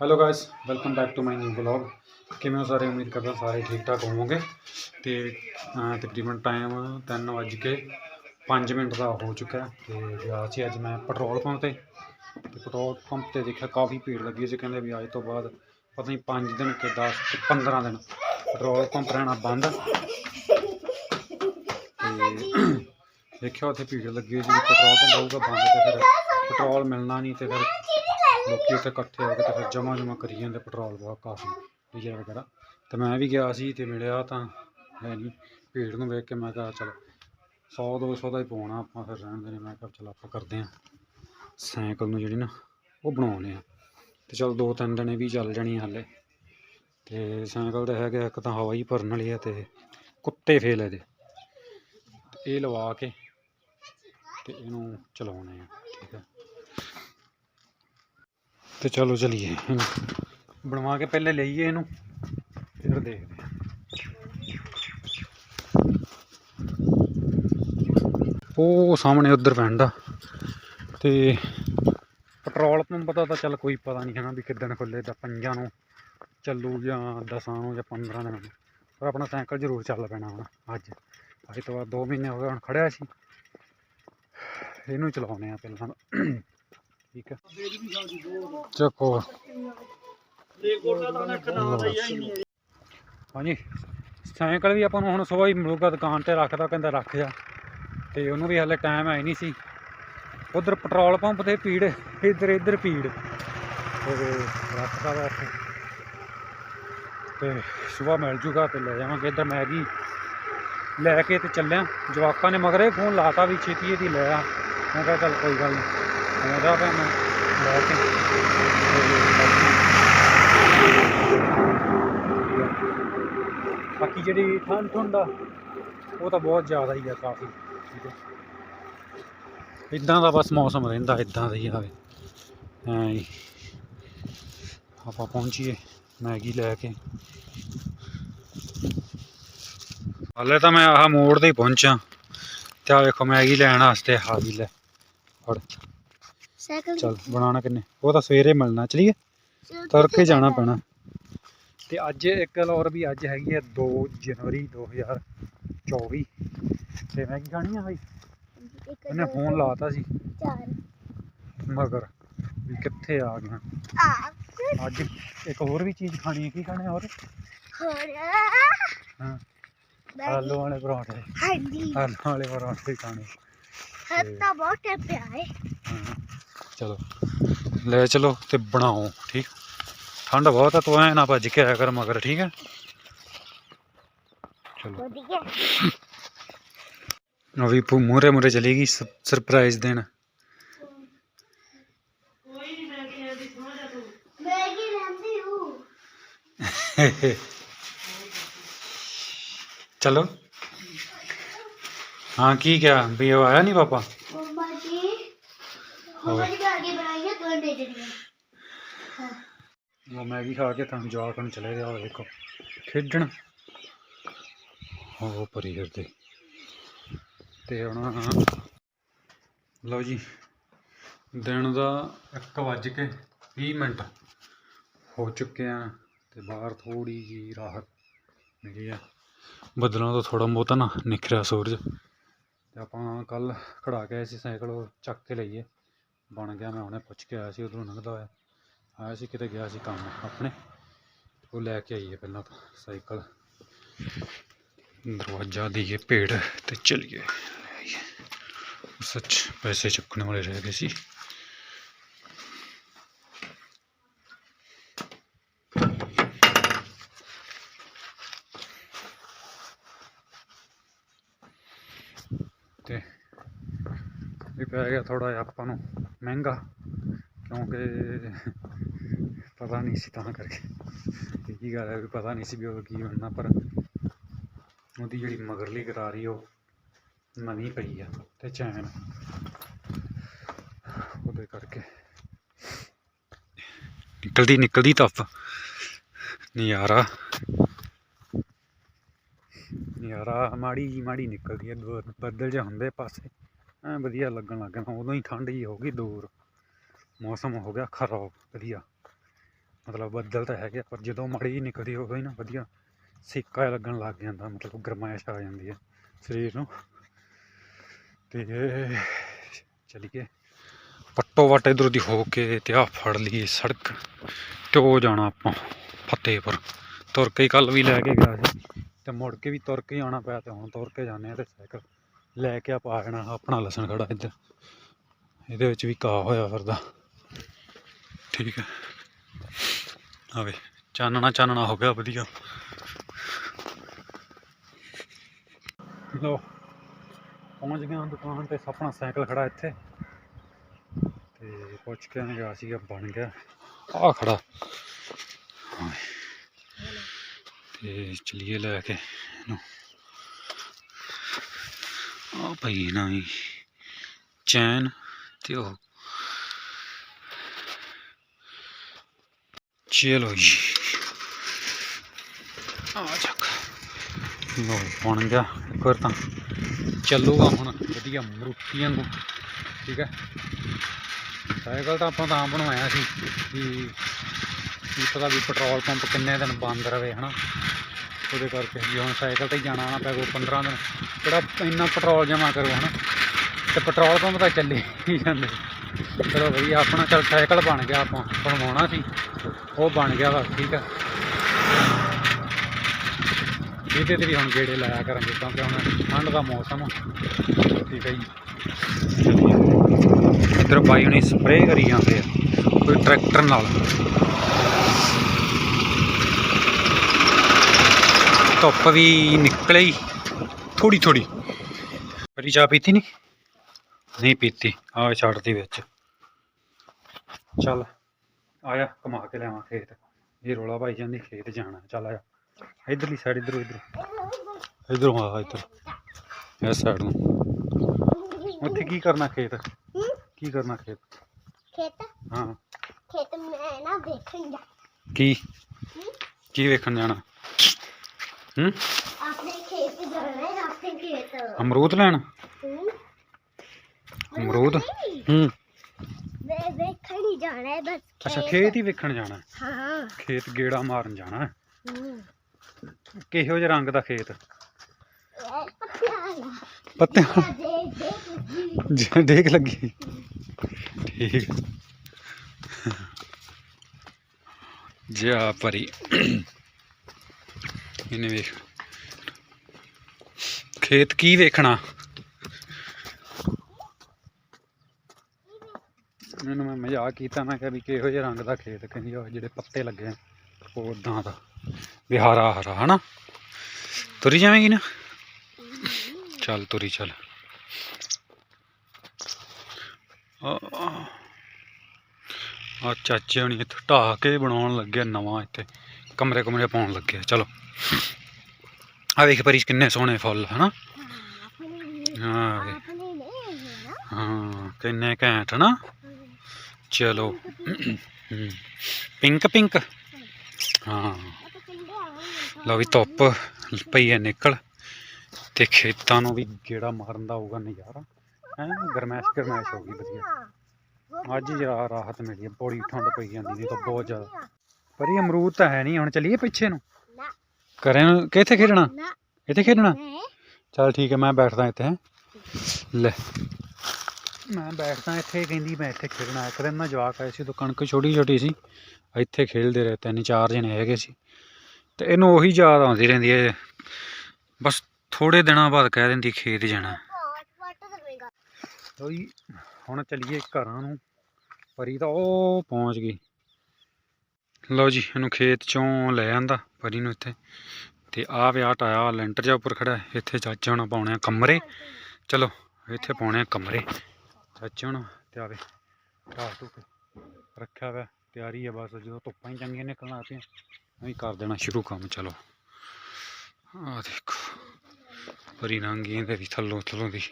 Hello guys welcome back to my new vlog ਕਿਵੇਂ ਹੋ ਸਾਰੇ? ਉਮੀਦ ਕਰਦਾ ਸਾਰੇ ਠੀਕ ਠਾਕ ਹੋਵੋਗੇ। ਤੇ ਤਕਰੀਬਨ ਟਾਈਮ 3 ਵੱਜ ਕੇ 5 ਮਿੰਟ ਦਾ ਹੋ ਚੁੱਕਾ ਹੈ। ਤੇ ਗਿਆ ਸੀ ਅੱਜ ਮੈਂ ਪੈਟਰੋਲ ਪੰਪ ਤੇ। ਤੇ ਪੈਟਰੋਲ ਪੰਪ ਤੇ ਦੇਖਿਆ ਕਾਫੀ ਭੀੜ ਲੱਗੀ ਸੀ। ਕਹਿੰਦੇ ਵੀ ਅੱਜ ਤੋਂ ਬਾਅਦ ਪਤਾ ਨਹੀਂ 5 ਦਿਨ ਕਿ 10 ਕਿ 15 ਦਿਨ ਪੈਟਰੋਲ ਪੰਪ ਰਹਿਣਾ ਬੰਦ। ਤੇ ਦੇਖਿਆ ਉੱਥੇ ਭੀੜ ਲੱਗੀ ਸੀ। ਪੈਟਰੋਲ ਪੰਪ ਹੋਊਗਾ ਬੰਦ ਤੇ ਫਿਰ ਪੈਟਰੋਲ ਮਿਲਣਾ ਨਹੀਂ ਤੇ ਫਿਰ ਲੋਕੀ ਉੱਥੇ ਇਕੱਠੇ ਹੋ ਕੇ ਤੇ ਫਿਰ ਜਮਾ ਜਮਾ ਕਰੀ ਜਾਂਦੇ ਪੈਟਰੋਲ ਬਹੁਤ ਕਾਫੀ, ਡੀਜ਼ਲ ਵਗੈਰਾ। ਤੇ ਮੈਂ ਵੀ ਗਿਆ ਸੀ ਤੇ ਮਿਲਿਆ ਤਾਂ ਹੈ ਨਹੀਂ ਭੀੜ ਨੂੰ ਵੇਖ ਕੇ ਮੈਂ ਕਿਹਾ ਚਲੋ 100 200 ਦਾ ਹੀ ਪਾਉਣਾ ਆਪਾਂ ਫਿਰ ਰਹਿਣ ਦੇ ਨੇ ਮੈਂ ਕਿਹਾ ਚਲ ਆਪਾਂ ਕਰਦੇ ਹਾਂ। ਸਾਈਕਲ ਨੂੰ ਜਿਹੜੀ ਨਾ ਉਹ ਬਣਾਉਣੇ ਆ ਤੇ ਚਲ ਦੋ ਤਿੰਨ ਦਿਨ ਵੀ ਚੱਲ ਜਾਣੀ ਆ ਹਾਲੇ। ਤੇ ਸਾਈਕਲ ਦਾ ਹੈਗਾ ਇੱਕ ਤਾਂ ਹਵਾ ਹੀ ਭਰਨ ਵਾਲੀ ਆ ਤੇ ਕੁੱਤੇ ਫੇਲ ਇਹਦੇ। ਤੇ ਇਹ ਲਵਾ ਕੇ ਤੇ ਇਹਨੂੰ ਚਲਾਉਣੇ ਆ, ਠੀਕ ਹੈ ਤੇ ਚਲੋ ਚਲੀਏ। ਬਣਵਾ ਕੇ ਪਹਿਲੇ ਲਈਏ ਇਹਨੂੰ। ਫਿਰ ਦੇਖਦੇ ਉਹ ਸਾਹਮਣੇ ਉਧਰ ਪੈਂਦਾ ਤੇ ਪੈਟਰੋਲ ਪੰਪ ਦਾ ਤਾਂ ਚੱਲ ਕੋਈ ਪਤਾ ਨਹੀਂ ਹੈ ਵੀ ਕਿੱਦਣ ਖੁੱਲੇ ਤਾਂ ਪੰਜਾਂ ਨੂੰ ਚੱਲੂ ਜਾਂ ਦਸਾਂ ਨੂੰ ਜਾਂ 15 ਦਿਨਾਂ ਨੂੰ। ਪਰ ਆਪਣਾ ਸਾਈਕਲ ਜ਼ਰੂਰ ਚੱਲ ਪੈਣਾ ਹੁਣ ਅੱਜ। ਅੱਜ ਤੋਂ ਬਾਅਦ 2 ਮਹੀਨੇ ਹੋ ਗਏ ਹੁਣ ਖੜਿਆ ਸੀ। ਇਹਨੂੰ ਚਲਾਉਣੇ ਆ ਪਹਿਲਾਂ ਠੀਕ ਹੈ। ਚੱਕੋ। ਹਾਂਜੀ। ਸਾਈਕਲ ਵੀ ਆਪਾਂ ਨੂੰ ਹੁਣ ਸਵੇਰ ਹੀ ਮਿਲੂਗਾ ਦੁਕਾਨ ਤੇ ਰੱਖਦਾ ਕਹਿੰਦਾ ਰੱਖ ਜਾ। ਤੇ ਉਹਨੂੰ ਵੀ ਹਲੇ ਟਾਈਮ ਹੈ ਨਹੀਂ ਸੀ। ਉਧਰ ਪੈਟਰੋਲ ਪੰਪ ਤੇ ਭੀੜ ਇੱਧਰ ਇੱਧਰ ਭੀੜ। ਤੇ ਰੱਖਦਾ ਵਾ ਤੇ ਸਵੇਰ ਮਿਲ ਜੂਗਾ ਤੇ ਲੈ ਜਾਵਾਂਗੇ। ਇੱਧਰ ਮੈਗੀ ਲੈ ਕੇ ਤੇ ਚੱਲਿਆ। ਜਵਾਕਾਂ ਨੇ ਮਗਰੇ ਫੋਨ ਲਾਤਾ ਵੀ ਛੇਤੀ ਇਹਦੀ ਲੈ ਆ। ਮੈਂ ਕਿਹਾ ਚੱਲ ਕੋਈ ਗੱਲ ਨਹੀਂ ਆਉਂਦਾ ਪਿਆ ਲੈ ਕੇ। ਬਾਕੀ ਜਿਹੜੀ ਠੰਡ ਠੰਡ ਆ, ਉਹ ਤਾਂ ਬਹੁਤ ਜ਼ਿਆਦਾ ਹੀ ਆ ਕਾਫੀ। ਠੀਕ ਹੈ ਇਦਾਂ ਦਾ ਬਸ ਮੌਸਮ ਰਹਿੰਦਾ, ਇਦਾਂ ਦਾ ਹੀ ਆਵੇ ਐਂ ਹੀ। ਆਪਾਂ ਪਹੁੰਚੀਏ ਮੈਗੀ ਲੈ ਕੇ। ਹਾਲੇ ਤਾਂ ਮੈਂ ਆਹ ਮੋੜ ਤੇ ਹੀ ਪਹੁੰਚਾ ਤੇ ਆ ਵੇਖੋ ਮੈਗੀ ਲੈਣ ਵਾਸਤੇ ਹਾਜੀ ਲੈ। ਫੜ। ਸਾਈਕਲ ਚੱਲ ਬਣਾਉਣਾ ਕਿੰਨੇ? ਉਹ ਤਾਂ ਸਵੇਰੇ ਮਿਲਣਾ ਚਲੀਏ? ਤੜਕੇ ਜਾਣਾ ਪੈਣਾ। ਤੇ ਅੱਜ ਇੱਕ ਗੱਲ ਹੋਰ ਵੀ ਅੱਜ ਹੈਗੀ ਹੈ 2 ਜਨਵਰੀ 2024 ਤੇ ਮੈਂ ਕੀ ਖਾਣੀ ਆ ਭਾਈ ਉਹਨੇ ਫੋਨ ਲਾਤਾ ਸੀ। ਮਗਰ ਵੀ ਕਿੱਥੇ ਆ ਗਿਆ? ਅੱਜ ਇੱਕ ਹੋਰ ਵੀ ਚੀਜ਼ ਖਾਣੀ ਹੈ ਕੀ ਖਾਣਾ ਹੋਰ? ਹੋਰ। ਹਾਂ। ਆਲੂ ਵਾਲੇ ਪਰੌਂਠੇ। ਹਾਂਜੀ। ਆਲੂ ਵਾਲੇ ਪਰੌਂਠੇ ਖਾਣੇ। ਹੱਤਾ ਬਹੁਤ ਹੈ ਹਾਂ। ਚਲੋ। ਲੈ ਚਲੋ ਤੇ ਬਣਾਓ ਠੀਕ? ਠੰਡ ਬਹੁਤ ਆ ਤੂੰ ਐ ਨਾ ਭੱਜ ਕੇ ਆਇਆ ਕਰ ਮਗਰ ਠੀਕ ਹੈ? ਚਲੋ। ਵਧੀਆ ਉਹ ਵੀ ਮੂਰੇ ਮੂਰੇ ਚਲੇਗੀ ਸਰਪ੍ਰਾਈਜ਼ ਦੇਣ। ਚਲੋ। ਹਾਂ ਕੀ ਕਿਹਾ? ਵੀ ਉਹ ਆਇਆ ਨਹੀਂ ਪਾਪਾ? ਮੰਮਾ ਜੀ ਮੈਗੀ ਉਹ ਖਾ ਕੇ ਤਾਂ ਜਵਾਕ ਨੂੰ ਚਲੇ ਗਿਆ ਉਹ ਦੇਖੋ ਖੇਡਣ। ਉਹ ਪਰੀ ਫਿਰਦੇ। ਤੇ ਹੁਣ ਲਓ ਜੀ ਦਿਨ ਦਾ 1 ਵੱਜ ਕੇ 20 ਮਿੰਟ ਹੋ ਚੁੱਕੇ ਆ ਤੇ ਬਾਹਰ ਥੋੜੀ ਜੀ ਰਾਹਤ ਮਿਲੀ ਆ। ਬੱਦਲਾਂ ਤੋਂ ਥੋੜਾ ਬਹੁਤਾ ਨਾ ਨਿਖਰਿਆ ਸੂਰਜ। ਤੇ ਆਪਾਂ ਕੱਲ ਖੜਾ ਕੇ ਆਏ ਸੀ ਸਾਈਕਲ ਚੱਕ ਕੇ ਲਈਏ। ਬਣ ਗਿਆ, ਮੈਂ ਹੁਣੇ ਪੁੱਛ ਕੇ ਆਇਆ ਸੀ, ਉਧਰੋਂ ਲੰਘਦਾ ਹੋਇਆ। ਆਇਆ ਸੀ, ਕਿਤੇ ਗਿਆ ਸੀ ਕੰਮ ਆਪਣੇ। ਉਹ ਲੈ ਕੇ ਆਈਏ ਪਹਿਲਾਂ ਤਾਂ ਸਾਈਕਲ। ਦਰਵਾਜ਼ਾ ਦੀਏ ਭੇੜ ਤੇ ਚਲੀਏ। ਸੱਚ ਪੈਸੇ ਚੁੱਕਣ ਵਾਲੇ ਰਹਿ ਗਏ ਸੀ। ਤੇ ਇਹ ਪੈ ਗਿਆ ਥੋੜਾ ਜਿਹਾ ਆਪਾਂ ਨੂੰ ਮਹਿੰਗਾ, ਕਿਉਂਕਿ ਪਤਾ ਨਹੀਂ ਸੀ ਤਾਂ ਕਰਕੇ। ਕੀ ਗੱਲ ਹੈ ਵੀ ਪਤਾ ਨਹੀਂ ਸੀ ਵੀ ਉਹ ਕੀ ਬਣਨਾ, ਪਰ ਉਹਦੀ ਜਿਹੜੀ ਮਗਰਲੀ ਗਰਾਰੀ ਉਹ ਨਵੀਂ ਪਈ ਆ ਤੇ ਚੈਨ। ਉਹਦੇ ਕਰਕੇ ਨਿਕਲਦੀ ਨਿਕਲਦੀ ਤੱਪ। ਨਜ਼ਾਰਾ। ਨਜ਼ਾਰਾ ਮਾੜੀ ਜੀ ਮਾੜੀ ਨਿਕਲਦੀ ਹੈ ਬੱਦਲ ਜਿਹਾ ਹੁੰਦੇ ਪਾਸੇ। ਐ ਵਧੀਆ ਲੱਗਣ ਲੱਗ ਗਿਆ ਉਦੋਂ ਹੀ ਠੰਡ ਜੀ ਹੋ ਗਈ ਦੂਰ। ਮੌਸਮ ਹੋ ਗਿਆ ਖਰਾਬ ਵਧੀਆ। ਮਤਲਬ ਬੱਦਲ ਤਾਂ ਹੈਗੇ ਆ, ਪਰ ਜਦੋਂ ਮੜੀ ਜਿਹੀ ਨਿਕਲਦੀ ਉਦੋਂ ਹੀ ਨਾ ਵਧੀਆ ਸੇਕਾ ਲੱਗਣ ਲੱਗ ਜਾਂਦਾ ਮਤਲਬ ਗਰਮਾਇਸ਼ ਆ ਜਾਂਦੀ ਹੈ ਸਰੀਰ ਨੂੰ। ਤੇ ਚਲੀਏ। ਪੱਟੋ ਵੱਟ ਇੱਧਰੋਂ ਦੀ ਹੋ ਕੇ ਤੇ ਆ ਫੜ ਲਈ ਸੜਕ। ਤੇ ਉਹ ਜਾਣਾ ਆਪਾਂ ਫਤਿਹਪੁਰ। ਤੁਰ ਕੇ ਕੱਲ ਵੀ ਲੈ ਕੇ ਗਿਆ ਸੀ। ਤੇ ਮੁੜ ਕੇ ਵੀ ਤੁਰ ਕੇ ਹੀ ਆਉਣਾ ਪਿਆ ਤੇ ਹੁਣ ਤੁਰ ਕੇ ਜਾਂਦੇ ਆ ਤੇ ਸਾਈਕਲ। ਲੈ ਕੇ ਆਪਾਂ ਆ ਆਪਣਾ ਲਸਣ ਖੜਾ ਇੱਧਰ। ਇਹਦੇ ਵਿੱਚ ਵੀ ਘਾਹ ਹੋਇਆ ਫਿਰਦਾ। ਠੀਕ ਹੈ। ਆਵੇ ਚਾਨਣਾ ਚਾਨਣਾ ਹੋ ਗਿਆ, ਵਧੀਆ। ਲੋ ਪਹੁੰਚ ਗਏ ਹਾਂ ਦੁਕਾਨ ਤੇ, ਆਪਣਾ ਸਾਈਕਲ ਖੜਾ ਇੱਥੇ। ਤੇ ਪੁੱਛ ਕੇ ਗਿਆ ਸੀਗਾ, ਬਣ ਗਿਆ। ਆ ਖੜਾ। ਤੇ ਚਲੀਏ ਲੈ ਕੇ ਇਹਨੂੰ। ਆ ਪਈ ਨਾ ਚੈਨ ਤੇ ਉਹ ਚਲੋ ਜੀ ਆ ਚੱਕ। ਲੋ ਬਣ ਗਿਆ ਇੱਕ ਵਾਰ ਤਾਂ। ਚੱਲੂਗਾ ਹੁਣ ਵਧੀਆ ਮਰੂਤੀਆਂ ਨੂੰ, ਠੀਕ ਹੈ? ਸਾਈਕਲ ਤਾਂ ਆਪਾਂ ਤਾਂ ਆਪ ਬਣਵਾਇਆ ਸੀ ਵੀ ਕੀ ਪਤਾ ਵੀ ਪੈਟਰੋਲ ਪੰਪ ਕਿੰਨੇ ਦਿਨ ਬੰਦ ਰਵੇ, ਹਨਾ? ਉਹਦੇ ਕਰਕੇ ਵੀ ਹੁਣ ਸਾਈਕਲ ਤੇ ਹੀ ਜਾਣਾ ਆਉਣਾ ਪੈ ਕੋ 15 ਦਿਨ। ਕਿਹੜਾ ਇੰਨਾ ਪੈਟਰੋਲ ਜਮਾ ਕਰੂ ਹਨਾ, ਤੇ ਪੈਟਰੋਲ ਪੰਪ ਤਾਂ ਚੱਲੇ ਹੀ ਜਾਂਦੇ। ਚਲੋ ਵਧੀਆ ਆਪਣਾ ਚੱਲ ਸਾਈਕਲ ਬਣ ਗਿਆ ਆਪਾਂ ਬਣਵਾਉਣਾ ਸੀ, ਉਹ ਬਣ ਗਿਆ ਵਾ, ਠੀਕ ਆ। ਇਹਦੇ ਤੇ ਵੀ ਹੁਣ ਗੇੜੇ ਲਾਇਆ ਕਰਾਂਗੇ, ਕਿਉਂਕਿ ਹੁਣ ਠੰਡ ਦਾ ਮੌਸਮ ਠੀਕ ਹੈ ਜੀ। ਇੱਧਰ ਬਾਈ ਹੁਣੀ ਸਪਰੇਅ ਕਰੀ ਜਾਂਦੇ ਆ, ਕੋਈ ਟਰੈਕਟਰ ਨਾਲ। ਧੁੱਪ ਵੀ ਨਿਕਲੀ ਥੋੜੀ ਥੋੜੀ ਪਰੀ ਚਾਹ ਪੀਤੀ ਨਹੀਂ ਨਹੀਂ ਪੀਤੀ ਆ ਛੱਡਦੀ ਵਿੱਚ। ਚੱਲ ਆਇਆ ਕਮਾ ਕੇ ਲਿਆਵਾਂ ਖੇਤ। ਇਹ ਰੋਲਾ ਭਾਈ ਜਾਂਦੀ ਖੇਤ ਜਾਣਾ। ਚੱਲ ਆਇਆ। ਇਧਰਲੀ ਸਾਈਡ ਇਧਰੋਂ ਇਧਰ। ਇਧਰੋਂ ਆ ਇਧਰ। ਇਸ ਸਾਈਡ ਨੂੰ। ਉੱਥੇ ਕੀ ਕਰਨਾ ਖੇਤ? ਕੀ ਕਰਨਾ ਖੇਤ? ਖੇਤ? ਹਾਂ। ਖੇਤ ਮੈਂ ਨਾ ਦੇਖਣ ਜਾ। ਕੀ? ਕੀ ਵੇਖਣ ਜਾਣਾ? ਹੂੰ? ਆਪਣੇ ਖੇਤ ਜਾਣਾ ਹੈ ਆਪਣੇ ਖੇਤ। ਅਮਰੂਦ ਲੈਣ? ਹੂੰ? ਅਮਰੂਦ? ਹੂੰ ਵੇਖਣ ਹੀ ਜਾਣਾ ਹੈ ਬਸ ਅੱਛਾ ਖੇਤ। ਹੀ ਵੇਖਣ ਜਾਣਾ ਹਾਂ? ਖੇਤ ਗੇੜਾ ਮਾਰਨ ਜਾਣਾ ਹੂੰ? ਕਿਹੋ ਜਿਹੇ ਰੰਗ ਦਾ ਖੇਤ? ਪੱਤੇ ਦੇਖ ਲੱਗੀ। ਠੀਕ। ਜਾ ਪਰੀ। ਇਹਨੇ ਵੇਖ। ਖੇਤ ਕੀ ਵੇਖਣਾ? ਮੈਨੂੰ ਮੈਂ ਮਜ਼ਾਕ ਕੀਤਾ, ਮੈਂ ਕਿਹਾ ਵੀ ਕਿਹੋ ਜਿਹੇ ਰੰਗ ਦਾ ਖੇਤ ਕਹਿੰਦੀ ਉਹ ਜਿਹੜੇ ਪੱਤੇ ਲੱਗੇ ਆ ਉਹ ਉਦਾਂ ਦਾ। ਵੀ ਹਰਾ ਹਰਾ, ਹਨਾ? ਤੁਰੀ ਜਾਵੇਂਗੀ ਨਾ? ਚੱਲ ਤੁਰੀ, ਚੱਲ। ਆ। ਚਾਚੇ ਹਣੀ ਇੱਥੇ ਢਾਹ ਕੇ ਬਣਾਉਣ ਲੱਗਿਆ ਨਵਾਂ ਇੱਥੇ। ਕਮਰੇ ਕਮਰੇ ਪਾਉਣ ਲੱਗਿਆ ਚਲੋ। ਆ ਵੇਖ ਪਰੀ ਕਿੰਨੇ ਸੋਹਣੇ ਫੁੱਲ ਹਨਾ? ਹਾਂ ਕਿੰਨੇ ਘੈਂਟ ਨਾ ਚਲੋ। Pink pink. ਹਾਂ। ਲਓ ਵੀ ਧੁੱਪ ਪਈ ਹੈ ਨਿਕਲ ਤੇ ਖੇਤਾਂ ਨੂੰ ਵੀ ਗੇੜਾ ਮਾਰਨ ਦਾ ਹੋਊਗਾ ਨਜ਼ਾਰਾ। ਹੈ ਗਰਮੈਸ਼ ਗਰਮੈਸ਼ ਹੋ ਗਈ ਵਧੀਆ। ਅੱਜ ਜਰਾ ਰਾਹਤ ਮਿਲੀ ਹੈ ਬੜੀ ਠੰਡ ਪਈ ਜਾਂਦੀ ਨਹੀਂ ਤਾਂ ਬਹੁਤ ਜ਼ਿਆਦਾ। ਪਰ ਇਹ ਅਮਰੂਦ ਤਾਂ ਹੈ ਨਹੀਂ ਹੁਣ ਚੱਲੀਏ ਪਿੱਛੇ ਨਾ। ਕਰੇ ਕਿੱਥੇ ਖੇਡਣਾ? ਨਾ। ਇੱਥੇ ਖੇਡਣਾ? ਨਹੀਂ ਚੱਲ ਠੀਕ ਹੈ ਮੈਂ ਬੈਠਦਾ ਇੱਥੇ ਹੈਂ। ਲੈ। ਮੈਂ ਬੈਠਦਾ ਇੱਥੇ ਕਹਿੰਦੀ ਮੈਂ ਇੱਥੇ ਖੇਡਣਾ। ਇੱਕ ਦਿਨ ਨਾ ਜਵਾਕ ਆਏ ਸੀ ਉਦੋਂ ਕਣਕ ਛੋਟੀ ਛੋਟੀ ਸੀ। ਇੱਥੇ ਖੇਡਦੇ ਰਹੇ ਤਿੰਨ ਚਾਰ ਜਣੇ ਹੈਗੇ ਸੀ। ਤੇ ਇਹਨੂੰ ਉਹੀ ਯਾਦ ਆਉਂਦੀ ਰਹਿੰਦੀ ਹੈ। ਬਸ ਥੋੜੇ ਦਿਨਾਂ ਬਾਅਦ ਕਹਿ ਦਿੰਦੀ ਖੇਤ ਜਾਣਾ। ਵੱਟ ਦੇਵੇਗਾ ਲਓ ਜੀ ਹੁਣ ਚੱਲੀਏ ਘਰਾਂ ਨੂੰ। ਪਰੀ ਤਾਂ ਉਹ ਪਹੁੰਚ ਗਈ। ਲਓ ਜੀ ਇਹਨੂੰ ਖੇਤ ਚੋਂ ਲੈ ਆਂਦਾ। ਪਰੀ ਨੂੰ ਇੱਥੇ। ਤੇ ਆਹ ਵਿਆਹ ਟਾਇਆ ਲੈਂਟਰ ਜਿਹਾ ਉੱਪਰ ਖੜਾ ਇੱਥੇ ਚਾਚੇ ਹੁਣ ਪਾਉਣੇ ਆ ਕਮਰੇ। ਚਲੋ, ਇੱਥੇ ਪਾਉਣੇ ਆ ਕਮਰੇ। ਚਾਚਾ ਹੁਣ, ਤੇ ਆਵੇ ਢਾਹ ਢੂ ਰੱਖਿਆ ਵਾ ਤਿਆਰੀ ਹੈ ਬਸ। ਜਦੋਂ ਧੁੱਪਾਂ ਹੀ ਚੰਗੀਆਂ ਨਿਕਲਣ ਆ ਪਈਆਂ ਅਸੀਂ ਕਰ ਦੇਣਾ ਸ਼ੁਰੂ ਕੰਮ, ਚਲੋ। ਆਹ ਦੇਖੋ, ਪਰੀ ਨੰਗੀ ਇਹਦੇ ਵੀ ਥੱਲੋਂ ਥੱਲੋਂ ਦੀ।